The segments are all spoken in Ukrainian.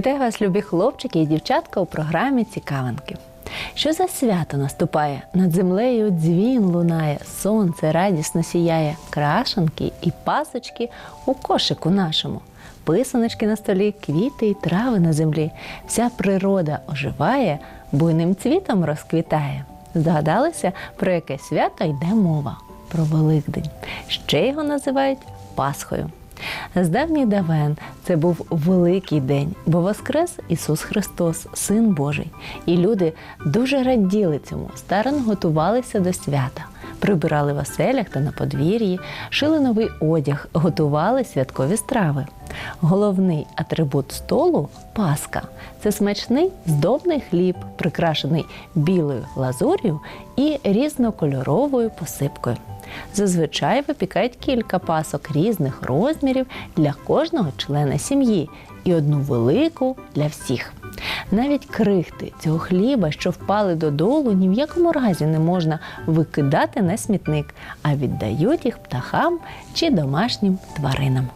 Вітаю вас, любі хлопчики і дівчатка у програмі Цікавинки. Що за свято наступає? Над землею дзвін лунає, сонце радісно сіяє, крашенки і пасочки у кошику нашому. Писаночки на столі, квіти і трави на землі. Вся природа оживає, буйним цвітом розквітає. Здогадалися, про яке свято йде мова? Про Великдень. Ще його називають Пасхою. З давен це був великий день, бо воскрес Ісус Христос, Син Божий. І люди дуже раділи цьому, старано готувалися до свята, прибирали в оселях та на подвір'ї, шили новий одяг, готували святкові страви. Головний атрибут столу паска це смачний здобний хліб, прикрашений білою лазур'ю і різнокольоровою посипкою. Зазвичай випікають кілька пасок різних розмірів для кожного члена сім'ї і одну велику для всіх. Навіть крихти цього хліба, що впали додолу, ні в якому разі не можна викидати на смітник, а віддають їх птахам чи домашнім тваринам.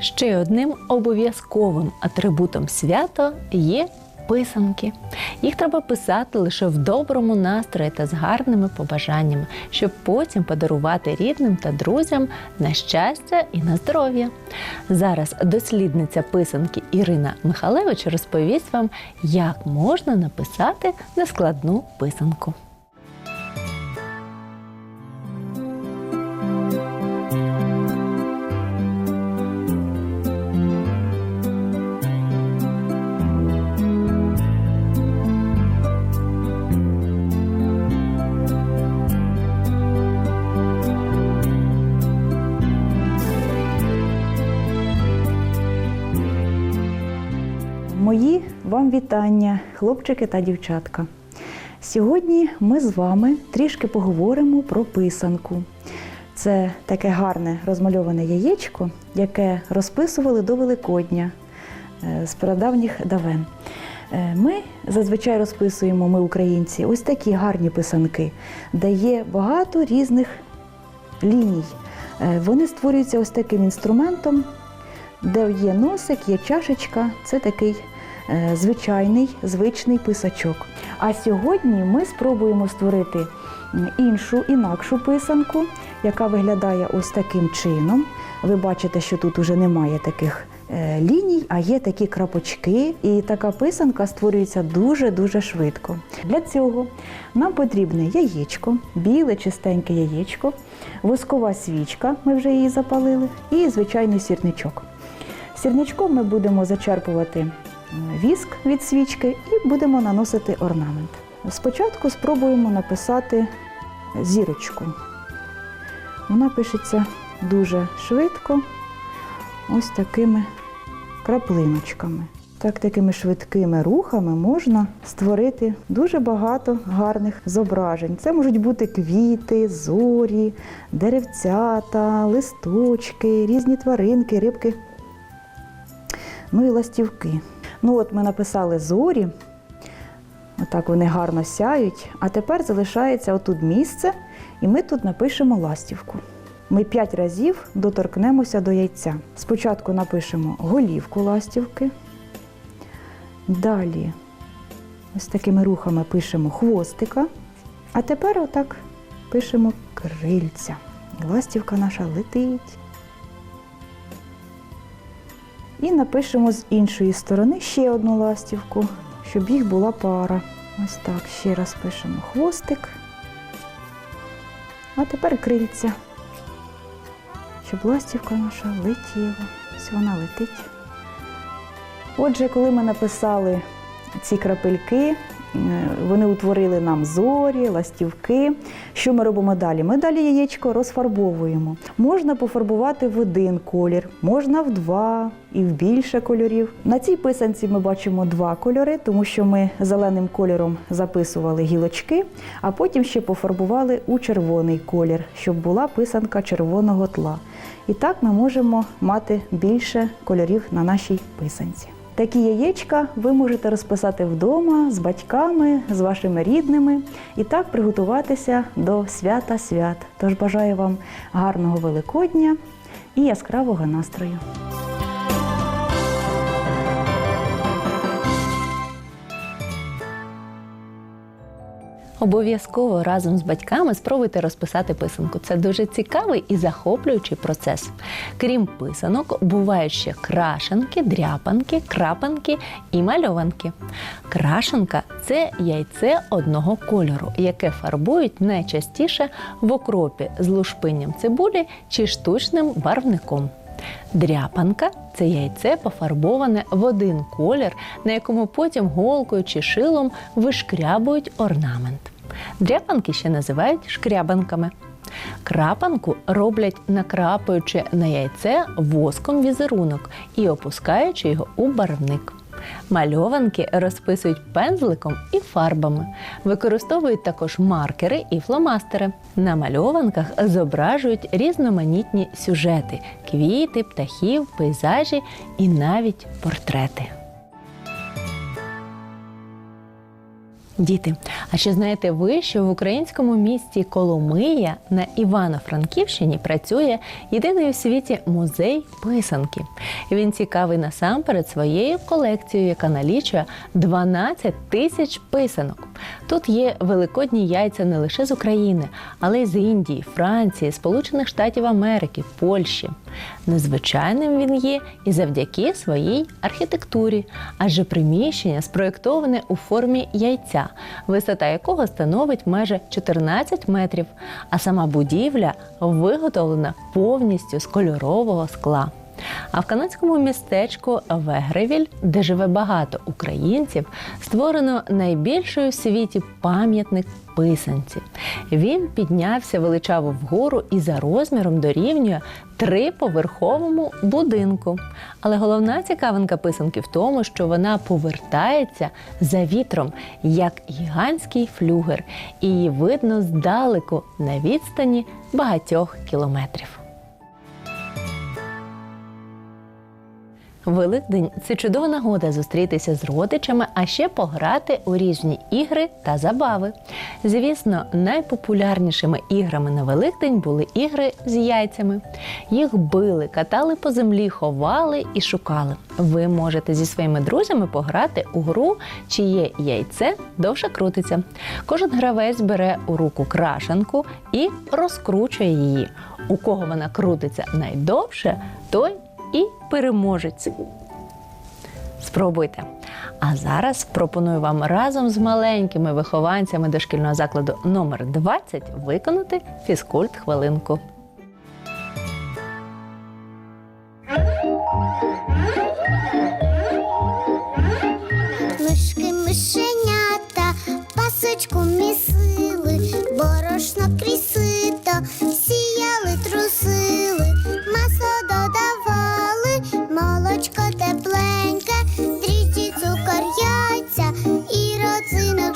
Ще одним обов'язковим атрибутом свята є писанки. Їх треба писати лише в доброму настрої та з гарними побажаннями, щоб потім подарувати рідним та друзям на щастя і на здоров'я. Зараз дослідниця писанки Ірина Михалевич розповість вам, як можна написати нескладну писанку. Вам вітання, хлопчики та дівчатка. Сьогодні ми з вами трішки поговоримо про писанку. Це таке гарне розмальоване яєчко, яке розписували до Великодня е, з прадавніх давен. Е, Ми зазвичай розписуємо, ми українці, ось такі гарні писанки, де є багато різних ліній. Е, Вони створюються ось таким інструментом, де є носик, є чашечка. Це такий звичайний, звичний писачок. А сьогодні ми спробуємо створити іншу, інакшу писанку, яка виглядає ось таким чином. Ви бачите, що тут уже немає таких е, ліній, а є такі крапочки, і така писанка створюється дуже-дуже швидко. Для цього нам потрібне яєчко, біле чистеньке яєчко, воскова свічка, ми вже її запалили, і звичайний сірничок. Сірничком ми будемо зачерпувати віск від свічки і будемо наносити орнамент. Спочатку спробуємо написати зірочку. Вона пишеться дуже швидко, ось такими краплиночками. Так, такими швидкими рухами можна створити дуже багато гарних зображень. Це можуть бути квіти, зорі, деревцята, листочки, різні тваринки, рибки ну і ластівки. Ну от ми написали зорі, отак вони гарно сяють. А тепер залишається отут місце, і ми тут напишемо ластівку. Ми п'ять разів доторкнемося до яйця. Спочатку напишемо голівку ластівки. Далі ось такими рухами пишемо хвостика. А тепер отак пишемо крильця. Ластівка наша летить. І напишемо з іншої сторони ще одну ластівку, щоб їх була пара. Ось так, ще раз пишемо хвостик. А тепер крильця, щоб ластівка наша летіла. Ось вона летить. Отже, коли ми написали ці крапельки, вони утворили нам зорі, ластівки. Що ми робимо далі? Ми далі яєчко розфарбовуємо. Можна пофарбувати в один колір, можна в два і в більше кольорів. На цій писанці ми бачимо два кольори, тому що ми зеленим кольором записували гілочки, а потім ще пофарбували у червоний колір, щоб була писанка червоного тла. І так ми можемо мати більше кольорів на нашій писанці. Такі яєчка ви можете розписати вдома з батьками, з вашими рідними і так приготуватися до свята свят. Тож бажаю вам гарного Великодня і яскравого настрою. Обов'язково разом з батьками спробуйте розписати писанку. Це дуже цікавий і захоплюючий процес. Крім писанок, бувають ще крашенки, дряпанки, крапанки і мальованки. Крашенка це яйце одного кольору, яке фарбують найчастіше в окропі з лушпинням цибулі чи штучним барвником. Дряпанка це яйце пофарбоване в один колір, на якому потім голкою чи шилом вишкрябують орнамент. Дряпанки ще називають шкрябанками. Крапанку роблять накрапуючи на яйце воском візерунок і опускаючи його у барвник. Мальованки розписують пензликом і фарбами. Використовують також маркери і фломастери. На мальованках зображують різноманітні сюжети: квіти, птахів, пейзажі і навіть портрети. Діти, а чи знаєте ви, що в українському місті Коломия на Івано-Франківщині працює єдиний у світі музей писанки? Він цікавий насамперед своєю колекцією, яка налічує 12 тисяч писанок. Тут є великодні яйця не лише з України, але й з Індії, Франції, Сполучених Штатів Америки, Польщі. Незвичайним він є і завдяки своїй архітектурі, адже приміщення спроєктоване у формі яйця, висота якого становить майже 14 метрів, а сама будівля виготовлена повністю з кольорового скла. А в канадському містечку Вегревіль, де живе багато українців, створено найбільший у світі пам'ятник писанці. Він піднявся величаво вгору і за розміром дорівнює триповерховому будинку. Але головна цікавинка писанки в тому, що вона повертається за вітром, як гігантський флюгер, і її видно здалеку на відстані багатьох кілометрів. Великдень це чудова нагода зустрітися з родичами, а ще пограти у різні ігри та забави. Звісно, найпопулярнішими іграми на Великдень були ігри з яйцями. Їх били, катали по землі, ховали і шукали. Ви можете зі своїми друзями пограти у гру, чиє яйце довше крутиться. Кожен гравець бере у руку крашенку і розкручує її. У кого вона крутиться найдовше, той і переможець. Спробуйте. А зараз пропоную вам разом з маленькими вихованцями дошкільного закладу номер 20 виконати фізкульт хвилинку.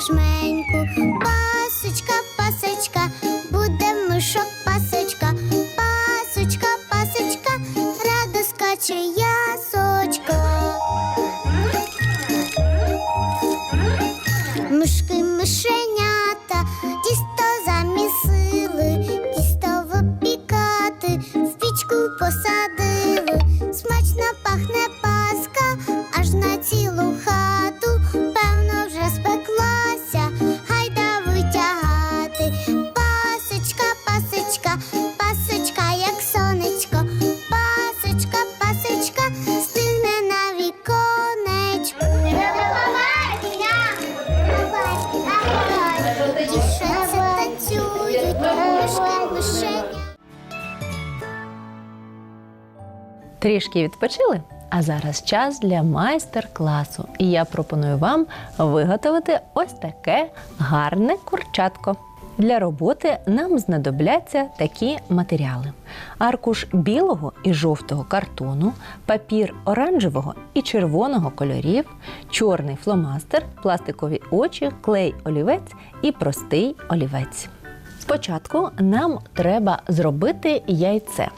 Жменьку. Трішки відпочили? А зараз час для майстер-класу. І я пропоную вам виготовити ось таке гарне курчатко. Для роботи нам знадобляться такі матеріали: аркуш білого і жовтого картону, папір оранжевого і червоного кольорів, чорний фломастер, пластикові очі, клей олівець і простий олівець. Спочатку нам треба зробити яйце.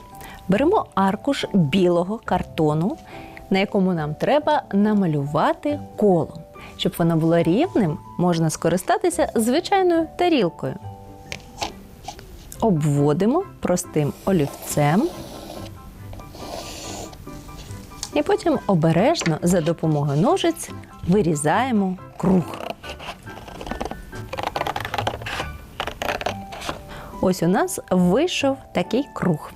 Беремо аркуш білого картону, на якому нам треба намалювати коло. Щоб воно було рівним, можна скористатися звичайною тарілкою. Обводимо простим олівцем. І потім обережно за допомогою ножиць вирізаємо круг. Ось у нас вийшов такий круг.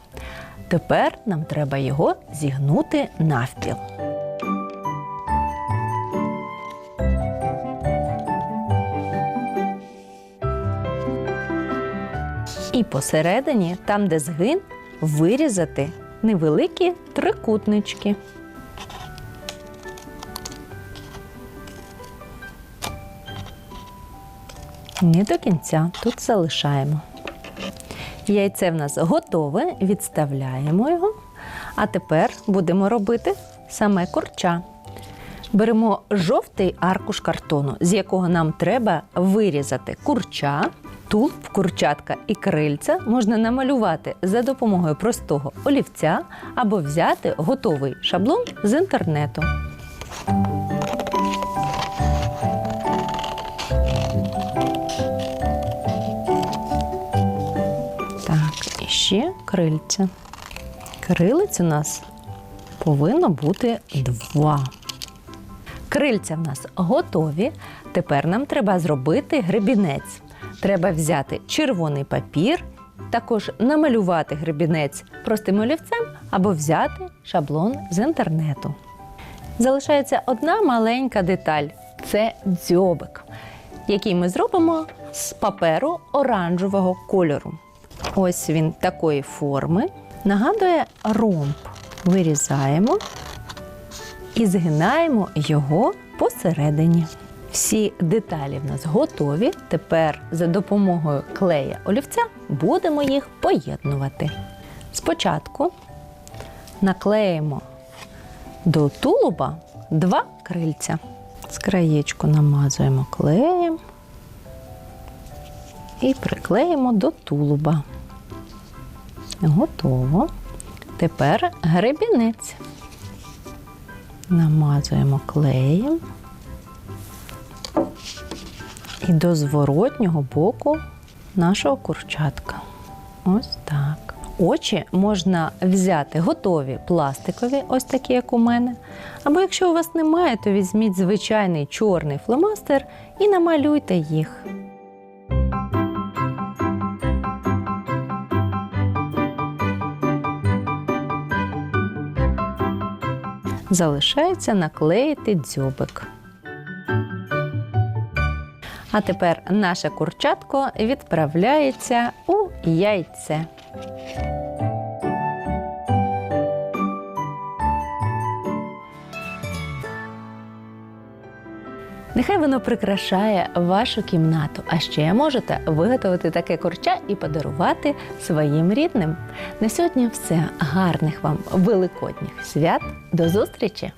Тепер нам треба його зігнути навпіл. І посередині, там, де згин, вирізати невеликі трикутнички. Не до кінця тут залишаємо. Яйце в нас готове, відставляємо його. А тепер будемо робити саме курча. Беремо жовтий аркуш картону, з якого нам треба вирізати курча, тулуб, курчатка і крильця можна намалювати за допомогою простого олівця або взяти готовий шаблон з інтернету. Ще крильця. Крилиць у нас повинно бути два. Крильця в нас готові. Тепер нам треба зробити гребінець. Треба взяти червоний папір, також намалювати гребінець простим олівцем або взяти шаблон з інтернету. Залишається одна маленька деталь це дзьобик, який ми зробимо з паперу оранжевого кольору. Ось він такої форми. Нагадує ромб. Вирізаємо і згинаємо його посередині. Всі деталі в нас готові. Тепер за допомогою клея олівця будемо їх поєднувати. Спочатку наклеїмо до тулуба два крильця. З краєчку намазуємо клеєм і приклеїмо до тулуба. Готово. Тепер гребінець. Намазуємо клеєм і до зворотнього боку нашого курчатка. Ось так. Очі можна взяти готові пластикові, ось такі, як у мене. Або якщо у вас немає, то візьміть звичайний чорний фломастер і намалюйте їх. Залишається наклеїти дзьобик. А тепер наше курчатко відправляється у яйце. Нехай воно прикрашає вашу кімнату. А ще можете виготовити таке курча і подарувати своїм рідним. На сьогодні все. Гарних вам великодніх свят. До зустрічі!